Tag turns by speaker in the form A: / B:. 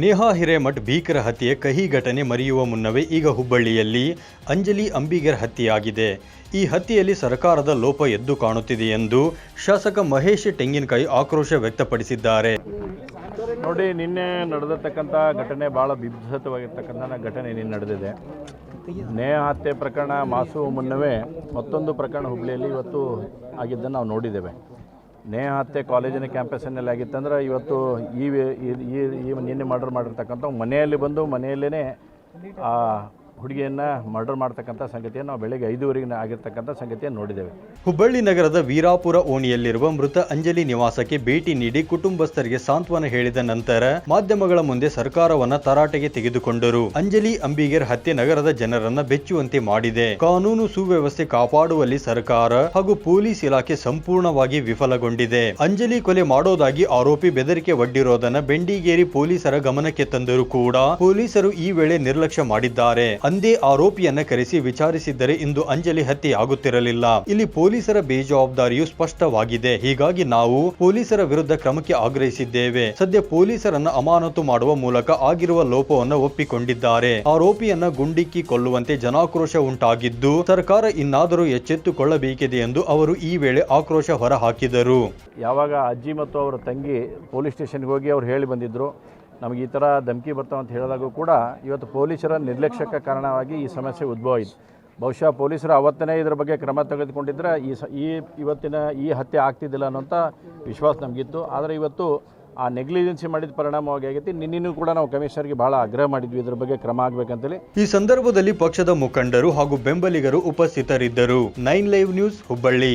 A: ನೇಹಾ ಹಿರೇಮಠ್ ಭೀಕರ ಹತ್ಯೆ, ಕಹಿ ಘಟನೆ ಮರೆಯುವ ಮುನ್ನವೇ ಈಗ ಹುಬ್ಬಳ್ಳಿಯಲ್ಲಿ ಅಂಜಲಿ ಅಂಬಿಗರ್ ಹತ್ಯೆಯಾಗಿದೆ. ಈ ಹತ್ಯೆಯಲ್ಲಿ ಸರ್ಕಾರದ ಲೋಪ ಎದ್ದು ಕಾಣುತ್ತಿದೆ ಎಂದು ಶಾಸಕ ಮಹೇಶ್ ತೆಂಗಿನಕಾಯಿ ಆಕ್ರೋಶ ವ್ಯಕ್ತಪಡಿಸಿದ್ದಾರೆ.
B: ನೋಡಿ, ನಿನ್ನೆ ನಡೆದಿರ್ತಕ್ಕಂಥ ಘಟನೆ ಭಾಳ ಬಿಭ್ರತವಾಗಿರ್ತಕ್ಕಂಥ ಘಟನೆ ನಿನ್ನೆ ನಡೆದಿದೆ. ನೇಹ ಹತ್ಯೆ ಪ್ರಕರಣ ಮಾಸುವ ಮುನ್ನವೇ ಮತ್ತೊಂದು ಪ್ರಕರಣ ಹುಬ್ಬಳ್ಳಿಯಲ್ಲಿ ಇವತ್ತು ಆಗಿದ್ದನ್ನು ನಾವು ನೋಡಿದ್ದೇವೆ. ನೇಹ ಹತ್ತೆ ಕಾಲೇಜಿನ ಕ್ಯಾಂಪಸ್ಸಿನಲ್ಲಿ ಆಗಿತ್ತಂದ್ರೆ ಇವತ್ತು ಈ ಈ ಈ- ನಿನ್ನೆ ಮರ್ಡರ್ ಮಾಡಿರ್ತಕ್ಕಂಥ ಮನೆಯಲ್ಲಿ ಬಂದು ಮನೆಯಲ್ಲೇ ಆ ಹುಡುಗಿಯನ್ನು ಮರ್ಡರ್ ಮಾಡ್ತಕ್ಕಂಥ ಸಂಗತಿಯನ್ನು ನಾವು ಬೆಳಗ್ಗೆ ಐದುವರೆಗೆ ಆಗಿರ್ತಕ್ಕಂಥ ಸಂಗತಿಯನ್ನು ನೋಡಿದ್ದೇವೆ.
A: ಹುಬ್ಬಳ್ಳಿ ನಗರದ ವೀರಾಪುರ ಓಣಿಯಲ್ಲಿರುವ ಮೃತ ಅಂಜಲಿ ನಿವಾಸಕ್ಕೆ ಭೇಟಿ ನೀಡಿ ಕುಟುಂಬಸ್ಥರಿಗೆ ಸಾಂತ್ವನ ಹೇಳಿದ ನಂತರ ಮಾಧ್ಯಮಗಳ ಮುಂದೆ ಸರ್ಕಾರವನ್ನ ತರಾಟೆಗೆ ತೆಗೆದುಕೊಂಡರು. ಅಂಜಲಿ ಅಂಬಿಗೇರ್ ಹತ್ಯೆ ನಗರದ ಜನರನ್ನ ಬೆಚ್ಚುವಂತೆ ಮಾಡಿದೆ. ಕಾನೂನು ಸುವ್ಯವಸ್ಥೆ ಕಾಪಾಡುವಲ್ಲಿ ಸರ್ಕಾರ ಹಾಗೂ ಪೊಲೀಸ್ ಇಲಾಖೆ ಸಂಪೂರ್ಣವಾಗಿ ವಿಫಲಗೊಂಡಿದೆ. ಅಂಜಲಿ ಕೊಲೆ ಮಾಡೋದಾಗಿ ಆರೋಪಿ ಬೆದರಿಕೆ ಒಡ್ಡಿರೋದನ್ನ ಬೆಂಡಿಗೇರಿ ಪೊಲೀಸರ ಗಮನಕ್ಕೆ ತಂದರೂ ಕೂಡ ಪೊಲೀಸರು ಈ ವೇಳೆ ನಿರ್ಲಕ್ಷ್ಯ ಮಾಡಿದ್ದಾರೆ. ಅಂದೇ ಆರೋಪಿಯನ್ನ ಕರೆಸಿ ವಿಚಾರಿಸಿದ್ದರೆ ಇಂದು ಅಂಜಲಿ ಹತ್ಯೆ ಆಗುತ್ತಿರಲಿಲ್ಲ. ಇಲ್ಲಿ ಪೊಲೀಸರ ಬೇಜವಾಬ್ದಾರಿಯು ಸ್ಪಷ್ಟವಾಗಿದೆ. ಹೀಗಾಗಿ ನಾವು ಪೊಲೀಸರ ವಿರುದ್ಧ ಕ್ರಮಕ್ಕೆ ಆಗ್ರಹಿಸಿದ್ದೇವೆ. ಸದ್ಯ ಪೊಲೀಸರನ್ನ ಅಮಾನತು ಮಾಡುವ ಮೂಲಕ ಆಗಿರುವ ಲೋಪವನ್ನು ಒಪ್ಪಿಕೊಂಡಿದ್ದಾರೆ. ಆರೋಪಿಯನ್ನ ಗುಂಡಿಕ್ಕಿ ಕೊಲ್ಲುವಂತೆ ಜನಾಕ್ರೋಶ ಉಂಟಾಗಿದ್ದು, ಸರ್ಕಾರ ಇನ್ನಾದರೂ ಎಚ್ಚೆತ್ತುಕೊಳ್ಳಬೇಕಿದೆ ಎಂದು ಅವರು ಈ ವೇಳೆ ಆಕ್ರೋಶ ಹೊರಹಾಕಿದರು.
B: ಯಾವಾಗ ಅಜ್ಜಿ ಮತ್ತು ಅವರ ತಂಗಿ ಪೊಲೀಸ್ ಸ್ಟೇಷನ್ಗೆ ಹೋಗಿ ಅವರು ಹೇಳಿ ಬಂದಿದ್ದರು ನಮಗೆ ಈ ಥರ ಧಮಕಿ ಬರ್ತಾವಂತ ಅಂತ ಹೇಳಿದಾಗೂ ಕೂಡ ಇವತ್ತು ಪೊಲೀಸರ ನಿರ್ಲಕ್ಷ್ಯಕ್ಕೆ ಕಾರಣವಾಗಿ ಈ ಸಮಸ್ಯೆ ಉದ್ಭವ ಆಯಿತು. ಬಹುಶಃ ಪೊಲೀಸರು ಅವತ್ತನೇ ಇದರ ಬಗ್ಗೆ ಕ್ರಮ ತೆಗೆದುಕೊಂಡಿದ್ದರೆ ಈ ಸ, ಈ ಇವತ್ತಿನ ಈ ಹತ್ಯೆ ಆಗ್ತಿದ್ದಿಲ್ಲ ಅನ್ನೋಂಥ ವಿಶ್ವಾಸ ನಮಗಿತ್ತು. ಆದರೆ ಇವತ್ತು ಆ ನೆಗ್ಲಿಜೆನ್ಸಿ ಮಾಡಿದ ಪರಿಣಾಮವಾಗಿ ಆಗೈತಿ. ನಿನ್ನೆನೂ ಕೂಡ ನಾವು ಕಮಿಷನರ್ಗೆ ಭಾಳ ಆಗ್ರಹ ಮಾಡಿದ್ವಿ. ಇದ್ರ ಬಗ್ಗೆ ಕ್ರಮ ಆಗ್ಬೇಕಂತೇಳಿ.
A: ಈ ಸಂದರ್ಭದಲ್ಲಿ ಪಕ್ಷದ ಮುಖಂಡರು ಹಾಗೂ ಬೆಂಬಲಿಗರು ಉಪಸ್ಥಿತರಿದ್ದರು. Nine live news Hubballi.